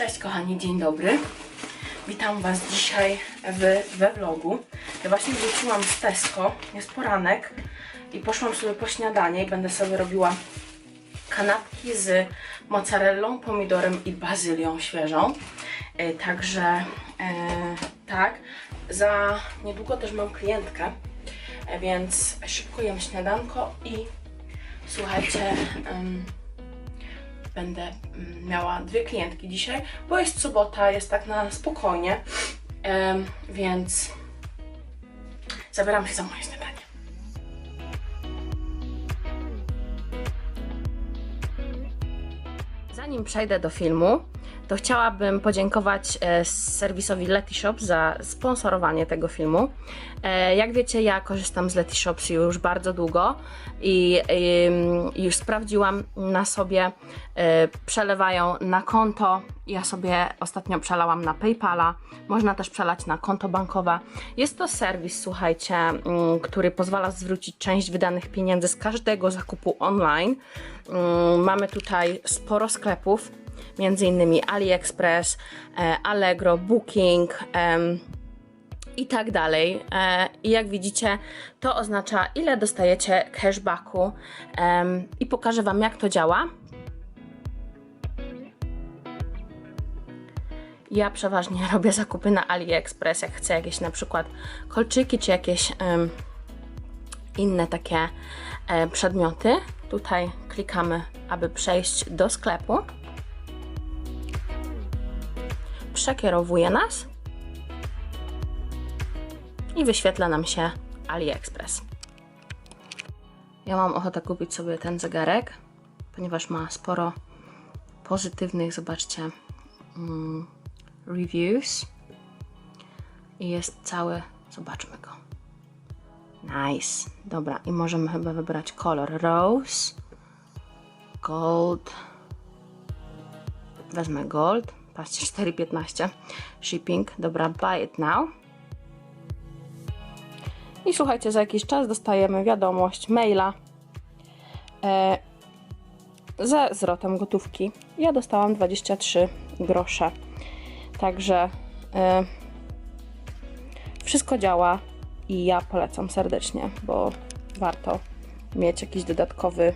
Cześć kochani, dzień dobry. Witam Was dzisiaj w, we vlogu. Ja właśnie wróciłam z Tesco, jest poranek i poszłam sobie po śniadanie i będę sobie robiła kanapki z mozzarellą, pomidorem i bazylią świeżą. E, Także e, tak, za niedługo też mam klientkę, e, więc szybko jem śniadanko i słuchajcie, em, będę mm, miała dwie klientki dzisiaj, bo jest sobota, jest tak na spokojnie, więc zabieram się za moje śniadanie. Zanim przejdę do filmu, to chciałabym podziękować e, serwisowi Letishop za sponsorowanie tego filmu. E, jak wiecie, ja korzystam z Letyshops już bardzo długo i już sprawdziłam na sobie, e, przelewają na konto. Ja sobie ostatnio przelałam na PayPala, można też przelać na konto bankowe. Jest to serwis, słuchajcie, który pozwala zwrócić część wydanych pieniędzy z każdego zakupu online. Mm, Mamy tutaj sporo sklepów, między innymi AliExpress, e, Allegro, Booking i tak dalej. E, I jak widzicie, to oznacza ile dostajecie cashbacku i pokażę Wam jak to działa. Ja przeważnie robię zakupy na AliExpress, jak chcę jakieś na przykład kolczyki czy jakieś em, inne takie e, przedmioty. Tutaj klikamy, aby przejść do sklepu. Przekierowuje nas i wyświetla nam się AliExpress. Ja mam ochotę kupić sobie ten zegarek, ponieważ ma sporo pozytywnych, zobaczcie, mm, reviews i jest cały, zobaczmy go. Nice. Dobra, i możemy chyba wybrać kolor rose, gold. Wezmę gold. Patrzcie, 4,15. Shipping. Dobra, buy it now. I słuchajcie, za jakiś czas dostajemy wiadomość, maila e, ze zwrotem gotówki. Ja dostałam 23 grosze. Także e, wszystko działa i ja polecam serdecznie, bo warto mieć jakiś dodatkowy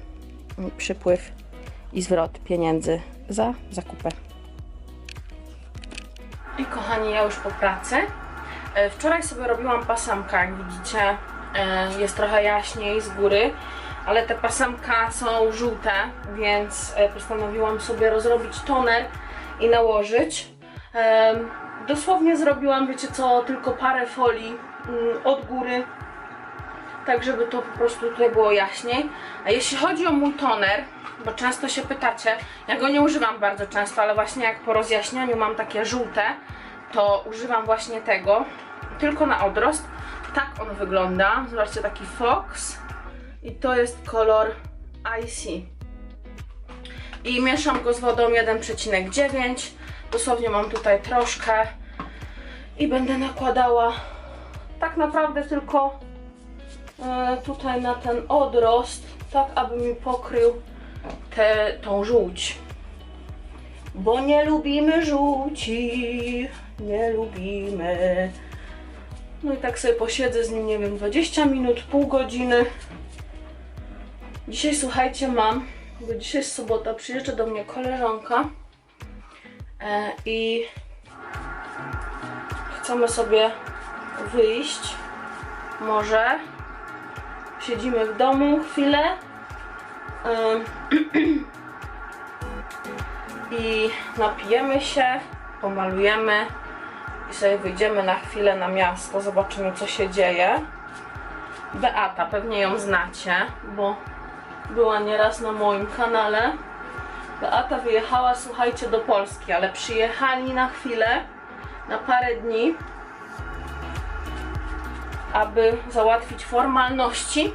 przypływ i zwrot pieniędzy za zakupy. I kochani, ja już po pracy. E, Wczoraj sobie robiłam pasemkę, jak widzicie, e, jest trochę jaśniej z góry, ale te pasemka są żółte, więc e, postanowiłam sobie rozrobić toner i nałożyć. Dosłownie zrobiłam, wiecie co, tylko parę folii mm, od góry, tak żeby to po prostu tutaj było jaśniej. A jeśli chodzi o mój toner, bo często się pytacie, ja go nie używam bardzo często, ale właśnie jak po rozjaśnianiu mam takie żółte, to używam właśnie tego, tylko na odrost. Tak on wygląda. Zobaczcie, taki fox. I to jest kolor Icy. I mieszam go z wodą 1,9. Dosłownie mam tutaj troszkę. I będę nakładała tak naprawdę tylko tutaj na ten odrost, tak aby mi pokrył tę tą żółć. Bo nie lubimy żółci, nie lubimy. No i tak sobie posiedzę z nim, nie wiem, 20 minut, pół godziny. Dzisiaj słuchajcie, mam, bo dzisiaj jest sobota, przyjeżdża do mnie koleżanka e, i chcemy sobie wyjść. Może siedzimy w domu chwilę. I napijemy się, pomalujemy i sobie wyjdziemy na chwilę na miasto, zobaczymy co się dzieje. Beata, pewnie ją znacie, bo była nieraz na moim kanale. Beata wyjechała, słuchajcie, do Polski, ale przyjechali na chwilę, na parę dni, aby załatwić formalności.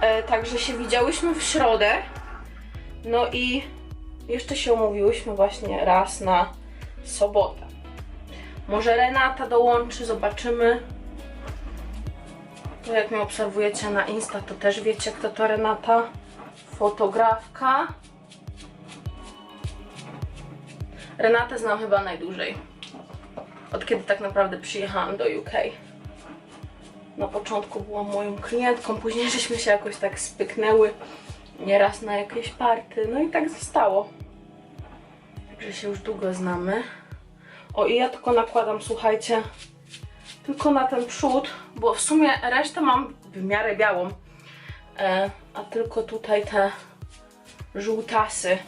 E, także się widziałyśmy w środę. No i jeszcze się umówiłyśmy właśnie raz na sobotę. Może Renata dołączy, zobaczymy. To jak mnie obserwujecie na Insta, to też wiecie, kto to Renata. Fotografka. Renatę znam chyba najdłużej. Od kiedy tak naprawdę przyjechałam do UK. Na początku była moją klientką, później żeśmy się jakoś tak spyknęły nieraz na jakieś party, no i tak zostało. Także się już długo znamy. O i ja tylko nakładam, słuchajcie, tylko na ten przód, bo w sumie resztę mam w miarę białą, e, a tylko tutaj te żółtasy.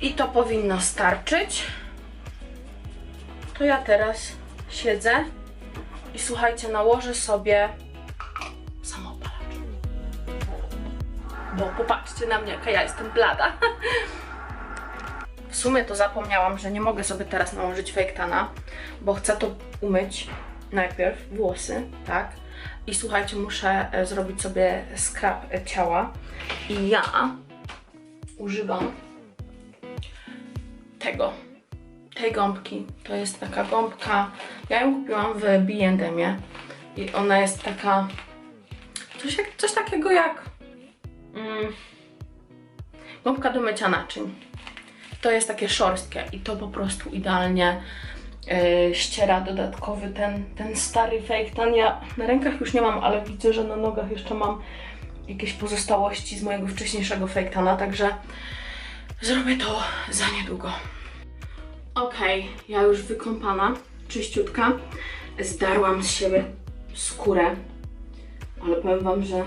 I to powinno starczyć. To ja teraz siedzę i słuchajcie, nałożę sobie samoopalacz. Bo popatrzcie na mnie, jaka ja jestem blada. W sumie to zapomniałam, że nie mogę sobie teraz nałożyć fake tana, bo chcę to umyć najpierw, włosy, tak? I słuchajcie, muszę e, zrobić sobie skrap e, ciała. I ja używam tego, tej gąbki. To jest taka gąbka, ja ją kupiłam w B&Mie i ona jest taka, coś, jak, coś takiego jak mm, gąbka do mycia naczyń. To jest takie szorstkie i to po prostu idealnie yy, ściera dodatkowy ten, ten stary fake tan. Ja na rękach już nie mam, ale widzę, że na nogach jeszcze mam jakieś pozostałości z mojego wcześniejszego fake tana, także zrobię to za niedługo. Okej, ja już wykąpana, czyściutka. Zdarłam z siebie skórę, ale powiem Wam, że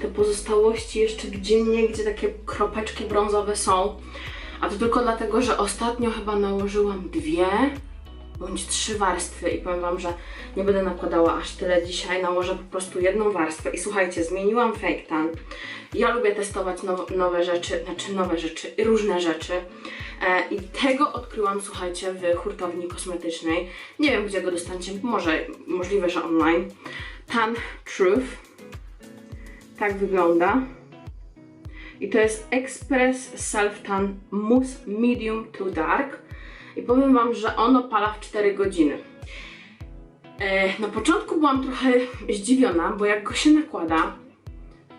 te pozostałości jeszcze gdzie gdzie takie kropeczki brązowe są. A to tylko dlatego, że ostatnio chyba nałożyłam dwie bądź trzy warstwy i powiem Wam, że nie będę nakładała aż tyle dzisiaj, nałożę po prostu jedną warstwę i słuchajcie, zmieniłam fake tan. Ja lubię testować now, nowe rzeczy, znaczy nowe rzeczy, różne rzeczy e, i tego odkryłam, słuchajcie, w hurtowni kosmetycznej. Nie wiem, gdzie go dostaniecie, może możliwe, że online. Tan Truth. Tak wygląda. I to jest Express Self Tan Mousse Medium to Dark. I powiem Wam, że on opala w 4 godziny. E, na początku byłam trochę zdziwiona, bo jak go się nakłada,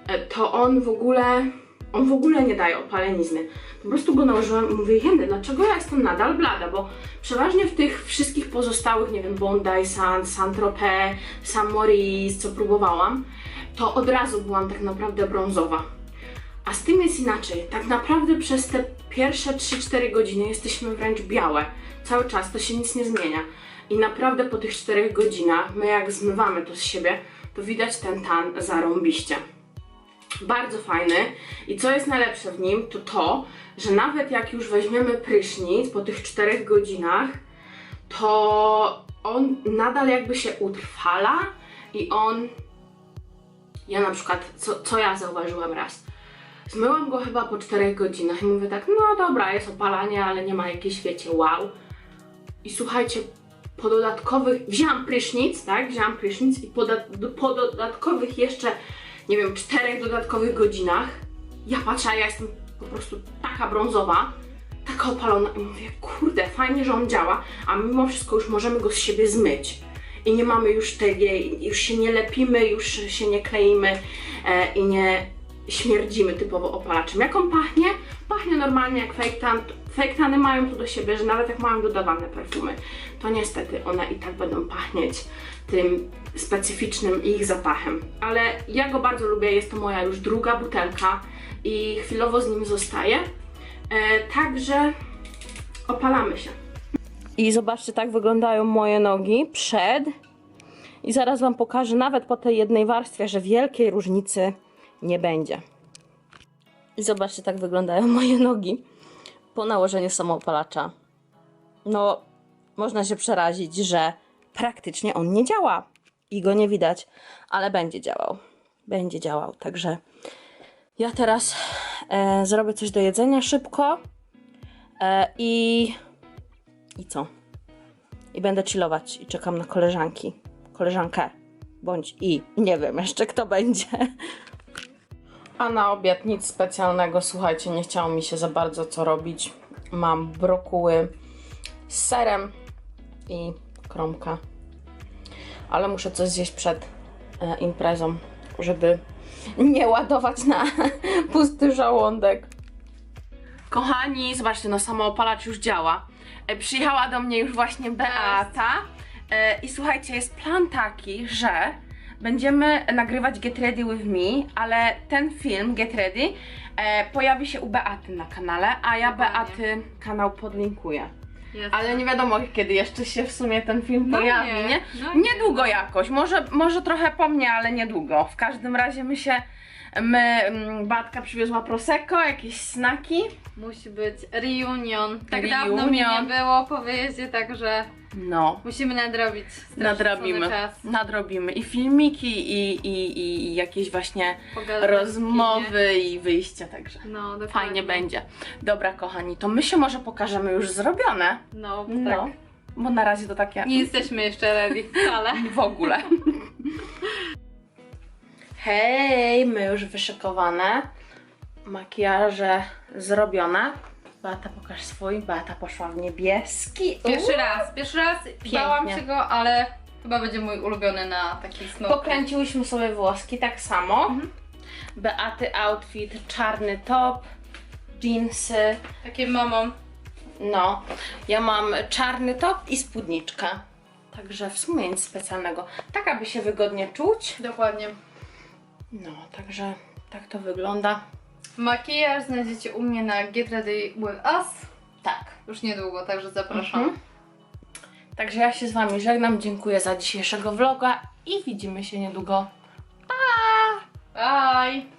e, to on w ogóle, on w ogóle nie daje opalenizny. Po prostu go nałożyłam i mówię, jeny, dlaczego ja jestem nadal blada, bo przeważnie w tych wszystkich pozostałych, nie wiem, Bondi, San, Saint-Tropez, Sam Maurice, co próbowałam, to od razu byłam tak naprawdę brązowa. A z tym jest inaczej. Tak naprawdę przez te pierwsze 3-4 godziny jesteśmy wręcz białe. Cały czas to się nic nie zmienia. I naprawdę po tych 4 godzinach, my jak zmywamy to z siebie, to widać ten tan zarąbiście. Bardzo fajny. I co jest najlepsze w nim, to to, że nawet jak już weźmiemy prysznic po tych 4 godzinach, to on nadal jakby się utrwala i on ja na przykład, co, co ja zauważyłam raz? Zmyłam go chyba po 4 godzinach i mówię tak, no dobra, jest opalanie, ale nie ma jakiejś, wiecie, wow. I słuchajcie, po dodatkowych, wzięłam prysznic, tak, wzięłam prysznic i po, da, po dodatkowych jeszcze, nie wiem, czterech dodatkowych godzinach, ja patrzę, a ja jestem po prostu taka brązowa, taka opalona i mówię, kurde, fajnie, że on działa, a mimo wszystko już możemy go z siebie zmyć i nie mamy już tej, już się nie lepimy, już się nie kleimy e, i nie śmierdzimy typowo opalaczem. Jak on pachnie? Pachnie normalnie jak fake tan. Mają to do siebie, że nawet jak mają dodawane perfumy, to niestety one i tak będą pachnieć tym specyficznym ich zapachem. Ale ja go bardzo lubię, jest to moja już druga butelka i chwilowo z nim zostaję. E, także opalamy się. I zobaczcie, tak wyglądają moje nogi przed. I zaraz Wam pokażę, nawet po tej jednej warstwie, że wielkiej różnicy nie będzie. I zobaczcie, tak wyglądają moje nogi po nałożeniu samoopalacza. No, można się przerazić, że praktycznie on nie działa i go nie widać, ale będzie działał. Będzie działał, także ja teraz e, zrobię coś do jedzenia szybko e, i i co? I będę chillować i czekam na koleżanki. Koleżankę. Bądź i nie wiem jeszcze kto będzie. A na obiad nic specjalnego. Słuchajcie, nie chciało mi się za bardzo co robić. Mam brokuły z serem i kromka. Ale muszę coś zjeść przed e, imprezą, żeby nie ładować na pusty żołądek. Kochani, zobaczcie, no samoopalacz już działa. E, przyjechała do mnie już właśnie Beata. E, I słuchajcie, jest plan taki, że będziemy nagrywać Get Ready With Me, ale ten film, Get Ready, e, pojawi się u Beaty na kanale, a ja. Beaty kanał podlinkuję. Jest. Ale nie wiadomo kiedy jeszcze się w sumie ten film No pojawi, nie, nie? no nie. Niedługo jakoś, może, może trochę po mnie, ale niedługo. W każdym razie my się, my, mm, Batka przywiozła Prosecco, jakieś snaki. Musi być reunion. Tak dawno mi nie Reunion. było po wyjeździe, także No, musimy nadrobić. nadrobimy, Czas. nadrobimy i filmiki i, i, i jakieś właśnie Pogadać rozmowy i wyjścia, także No, dokładnie. fajnie będzie. Dobra kochani, to my się może pokażemy już zrobione, No, tak. no, bo na razie to takie... Nie jesteśmy jeszcze ready wcale. W ogóle. Hej, my już wyszykowane. Makijaże zrobione. Beata, pokaż swój. Beata poszła w niebieski. Pierwszy raz, pierwszy raz Pięknie. bałam się go, ale chyba będzie mój ulubiony na taki smok. Pokręciłyśmy sobie włoski tak samo. Mhm. Beaty outfit, czarny top, jeansy. Takie mamą. No, ja mam czarny top i spódniczkę. Także w sumie nic specjalnego. Tak, aby się wygodnie czuć. Dokładnie. No, także tak to wygląda. Makijaż znajdziecie u mnie na Get Ready With Us. Tak. Już niedługo, także zapraszam. Mhm. Także ja się z Wami żegnam, dziękuję za dzisiejszego vloga i widzimy się niedługo. Bye!